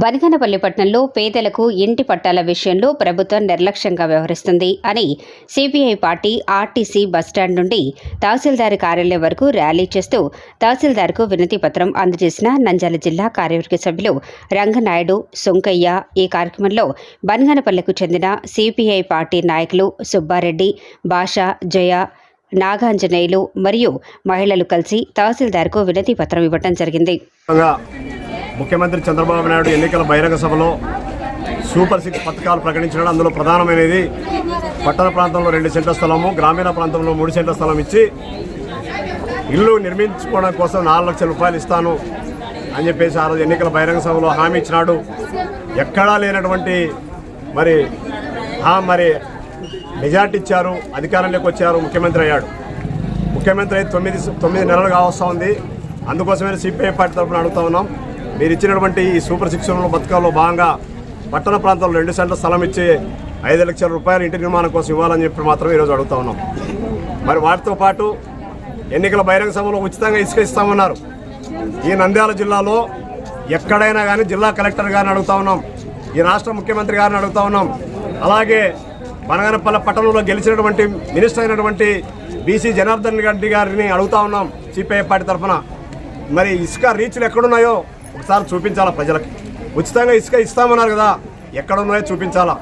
బనగనపల్లి పట్టణంలో పేదలకు ఇంటి పట్టాల విషయంలో ప్రభుత్వం నిర్లక్ష్యంగా వ్యవహరిస్తుంది అని సిపిఐ పార్టీ ఆర్టీసీ బస్టాండ్ నుండి తహసీల్దార్ కార్యాలయం వరకు ర్యాలీ చేస్తూ తహసీల్దార్కు వినతి పత్రం అందజేసిన నంద్యాల జిల్లా కార్యవర్గ సభ్యులు రంగనాయుడు సొంకయ్య. ఈ కార్యక్రమంలో బనగనపల్లికు చెందిన సిపిఐ పార్టీ నాయకులు సుబ్బారెడ్డి భాష జయ నాగాంజనేయులు మరియు మహిళలు కలిసి తహసీల్దార్కు వినతి పత్రం ఇవ్వడం జరిగింది. ముఖ్యమంత్రి చంద్రబాబు నాయుడు ఎన్నికల బహిరంగ సభలో సూపర్ సిక్స్ పథకాలు ప్రకటించడం అందులో ప్రధానమైనది పట్టణ ప్రాంతంలో రెండు సెంట్ల స్థలము గ్రామీణ ప్రాంతంలో మూడు సెంట్ల స్థలం ఇచ్చి ఇల్లు నిర్మించుకోవడం కోసం నాలుగు లక్షల రూపాయలు ఇస్తాను అని చెప్పేసి ఆ రోజు ఎన్నికల బహిరంగ సభలో హామీ ఇచ్చినాడు. ఎక్కడా లేనటువంటి మరి ఆ మరి మెజార్టీ ఇచ్చారు అధికారంలోకి వచ్చారు ముఖ్యమంత్రి అయ్యాడు. ముఖ్యమంత్రి అయితే తొమ్మిది తొమ్మిది నెలలు కావస్తూ ఉంది. అందుకోసమే సిపిఐ పార్టీ తరఫున అడుగుతా ఉన్నాం. మీరు ఇచ్చినటువంటి ఈ సూపర్ శిక్షణలో బతకాల్లో భాగంగా పట్టణ ప్రాంతంలో రెండు సెంట్ల స్థలం ఇచ్చి ఐదు లక్షల రూపాయలు ఇంటి నిర్మాణం కోసం ఇవ్వాలని చెప్పి మాత్రమే ఈరోజు అడుగుతా ఉన్నాం. మరి వాటితో పాటు ఎన్నికల బహిరంగ సభలో ఉచితంగా ఇసుక ఇస్తామన్నారు. ఈ నంద్యాల జిల్లాలో ఎక్కడైనా కానీ జిల్లా కలెక్టర్ గారిని అడుగుతా ఉన్నాం. ఈ రాష్ట్ర ముఖ్యమంత్రి గారిని అడుగుతా ఉన్నాం. అలాగే బనగనపల్లి పట్టణంలో గెలిచినటువంటి మినిస్టర్ అయినటువంటి బీసీ జనార్దన్ రెడ్డి గారిని అడుగుతా ఉన్నాం. సిపిఐ పార్టీ తరఫున. మరి ఇసుక రీచ్లు ఎక్కడున్నాయో ఒకసారి చూపించాలా ప్రజలకు? ఉచితంగా ఇసుక ఇస్తామన్నారు కదా ఎక్కడ ఉన్నాయో చూపించాలా?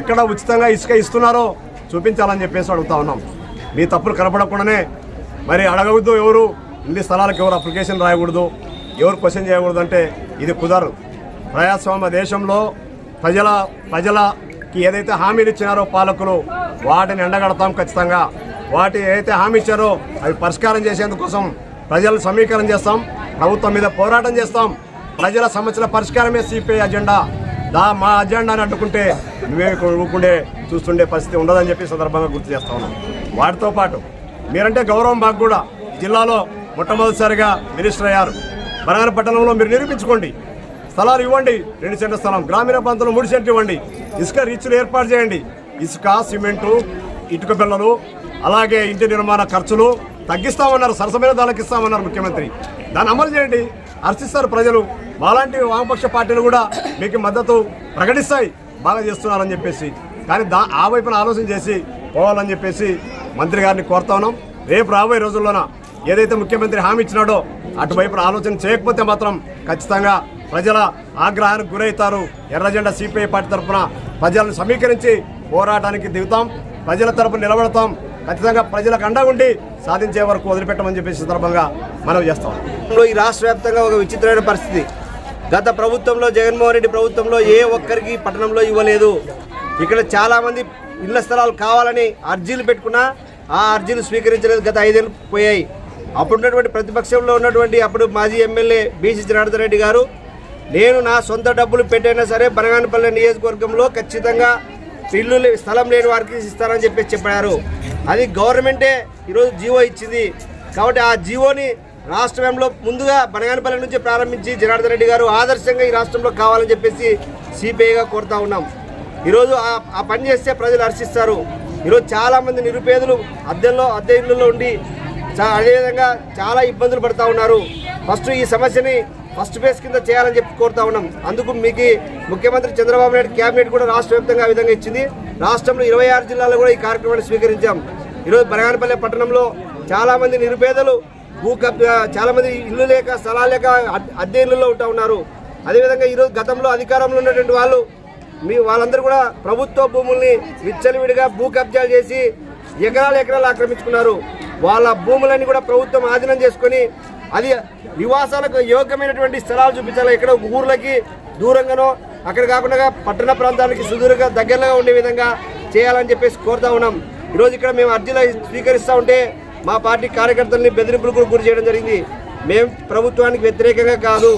ఎక్కడ ఉచితంగా ఇసుక ఇస్తున్నారో చూపించాలని చెప్పేసి అడుగుతా ఉన్నాం. మీ తప్పులు కనపడకుండానే మరి అడగవద్దు ఎవరు ఇన్ని స్థలాలకు ఎవరు అప్లికేషన్ రాయకూడదు ఎవరు క్వశ్చన్ చేయకూడదు అంటే ఇది కుదరదు. ప్రజాస్వామ్య దేశంలో ప్రజల ప్రజలకి ఏదైతే హామీలు ఇచ్చినారో పాలకులు వాటిని ఎండగడతాం ఖచ్చితంగా. వాటి ఏదైతే హామీ ఇచ్చారో అవి పరిష్కారం చేసేందుకోసం ప్రజలు సమీకరణ చేస్తాం ప్రభుత్వం మీద పోరాటం చేస్తాం. ప్రజల సమస్యల పరిష్కారమే సిపిఐ అజెండా. దా మా అజెండాని అడ్డుకుంటే నువ్వే ఊరుకుండే చూస్తుండే పరిస్థితి ఉండదని చెప్పి సందర్భంగా గుర్తు చేస్తా ఉన్నాం. వాటితో పాటు మీరంటే గౌరవం మాకు కూడా. జిల్లాలో మొట్టమొదటిసారిగా మినిస్టర్ అయ్యారు. బనగాన పట్టణంలో మీరు నిరూపించుకోండి. స్థలాలు ఇవ్వండి. రెండు సెంట్ల స్థలం. గ్రామీణ ప్రాంతంలో మూడు సెంట్లు ఇవ్వండి. ఇసుక రీచ్లు ఏర్పాటు చేయండి. ఇసుక సిమెంటు ఇటుక పిల్లలు అలాగే ఇంటి నిర్మాణ ఖర్చులు తగ్గిస్తామన్నారు. సరసమైన దానికి ఇస్తామన్నారు ముఖ్యమంత్రి. దాన్ని అమలు చేయండి. హర్షిస్తారు ప్రజలు. మాలాంటి వామపక్ష పార్టీలు కూడా మీకు మద్దతు ప్రకటిస్తాయి. బాగా చేస్తున్నారని చెప్పేసి. కానీ దా ఆ వైపున ఆలోచన చేసి పోవాలని చెప్పేసి మంత్రి గారిని కోరుతా ఉన్నాం. రేపు రాబోయే రోజుల్లోన ఏదైతే ముఖ్యమంత్రి హామీ ఇచ్చినాడో అటువైపున ఆలోచన చేయకపోతే మాత్రం ఖచ్చితంగా ప్రజల ఆగ్రహానికి గురవుతారు. ఎర్రజెండా సిపిఐ పార్టీ తరఫున ప్రజలను సమీకరించి పోరాటానికి దిగుతాం. ప్రజల తరపున నిలబడతాం. ఖచ్చితంగా ప్రజలకు అండగా ఉండి సాధించే వరకు వదిలిపెట్టమని చెప్పేసి సందర్భంగా మనం చేస్తాం ఈ రాష్ట్ర వ్యాప్తంగా ఒక విచిత్రమైన పరిస్థితి. గత ప్రభుత్వంలో జగన్మోహన్ రెడ్డి ప్రభుత్వంలో ఏ ఒక్కరికి పట్టణంలో ఇవ్వలేదు. ఇక్కడ చాలామంది ఇళ్ళ స్థలాలు కావాలని అర్జీలు పెట్టుకున్నా ఆ అర్జీలు స్వీకరించలేదు. గత ఐదేళ్ళు పోయాయి. అప్పుడు ఉన్నటువంటి ప్రతిపక్షంలో ఉన్నటువంటి అప్పుడు మాజీ ఎమ్మెల్యే బీసీ జనార్దన్ రెడ్డి గారు నేను నా సొంత డబ్బులు పెట్టైనా సరే బనగానపల్లె నియోజకవర్గంలో ఖచ్చితంగా ఇల్లు స్థలం లేని వారికి ఇస్తారని చెప్పేసి చెప్పారు. అది గవర్నమెంటే ఈరోజు జీవో ఇచ్చింది. కాబట్టి ఆ జీవోని రాష్ట్రంలో ముందుగా బనగానపల్లి నుంచి ప్రారంభించి జనార్దన్ రెడ్డి గారు ఆదర్శంగా ఈ రాష్ట్రంలో కావాలని చెప్పేసి సిపిఐగా కోరుతా ఉన్నాం. ఈరోజు ఆ ఆ పని చేస్తే ప్రజలు హర్షిస్తారు. ఈరోజు చాలామంది నిరుపేదలు అద్దెల్లో అద్దె ఇళ్ళల్లో ఉండి అదేవిధంగా చాలా ఇబ్బందులు పడుతూ ఉన్నారు. ఫస్ట్ ఈ సమస్యని ఫస్ట్ ఫేజ్ కింద చేయాలని చెప్పి కోరుతా ఉన్నాం. అందుకు మీకు ముఖ్యమంత్రి చంద్రబాబు నాయుడు కేబినెట్ కూడా రాష్ట్ర వ్యాప్తంగా ఆ విధంగా ఇచ్చింది. రాష్ట్రంలో ఇరవై ఆరు జిల్లాల్లో కూడా ఈ కార్యక్రమాన్ని స్వీకరించాం. ఈరోజు బనగానపల్లి పట్టణంలో చాలామంది నిరుపేదలు భూ కబ్జా చాలామంది ఇల్లు లేక స్థలాలు లేక అద్దె ఇళ్ళలో ఉంటా ఉన్నారు. అదేవిధంగా ఈరోజు గతంలో అధికారంలో ఉన్నటువంటి వాళ్ళు మీ వాళ్ళందరూ కూడా ప్రభుత్వ భూముల్ని విచ్చలవిడిగా భూ కబ్జాలు చేసి ఎకరాలు ఎకరాలు ఆక్రమించుకున్నారు. వాళ్ళ భూములన్నీ కూడా ప్రభుత్వం ఆధీనం చేసుకొని అది నివాసాలకు యోగ్యమైనటువంటి స్థలాలు చూపించాలి. ఇక్కడ ఊర్లకి దూరంగానో అక్కడ కాకుండా పట్టణ ప్రాంతానికి సుదూరంగా దగ్గరగా ఉండే విధంగా చేయాలని చెప్పేసి కోరుతా ఉన్నాం. ఈరోజు ఇక్కడ మేము అర్జీలు స్వీకరిస్తూ ఉంటే మా పార్టీ కార్యకర్తల్ని బెదిరింపులకు గురి చేయడం జరిగింది. మేము ప్రభుత్వానికి వ్యతిరేకంగా కాదు.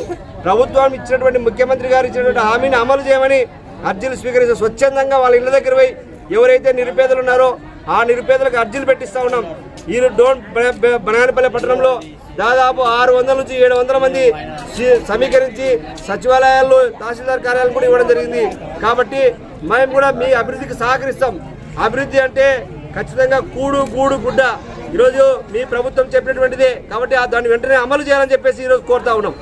ప్రభుత్వం ఇచ్చినటువంటి ముఖ్యమంత్రి గారు ఇచ్చినటువంటి హామీని అమలు చేయమని అర్జీలు స్వీకరిస్తే స్వచ్ఛందంగా వాళ్ళ ఇళ్ళ దగ్గర పోయి ఎవరైతే నిరుపేదలు ఉన్నారో ఆ నిరుపేదలకు అర్జీలు పెట్టిస్తా ఉన్నాం. ఈ డోన్ బనానపల్లి పట్టణంలో దాదాపు ఆరు వందల నుంచి ఏడు వందల మంది సమీకరించి సచివాలయాల్లో తహసీల్దార్ కార్యాలయం కూడా ఇవ్వడం జరిగింది. కాబట్టి మేము కూడా మీ అభివృద్ధికి సహకరిస్తాం. అభివృద్ధి అంటే ఖచ్చితంగా కూడు గూడు గుడ్డ ఈరోజు మీ ప్రభుత్వం చెప్పినటువంటిదే కాబట్టి దాన్ని వెంటనే అమలు చేయాలని చెప్పేసి ఈరోజు కోరుతా ఉన్నాం.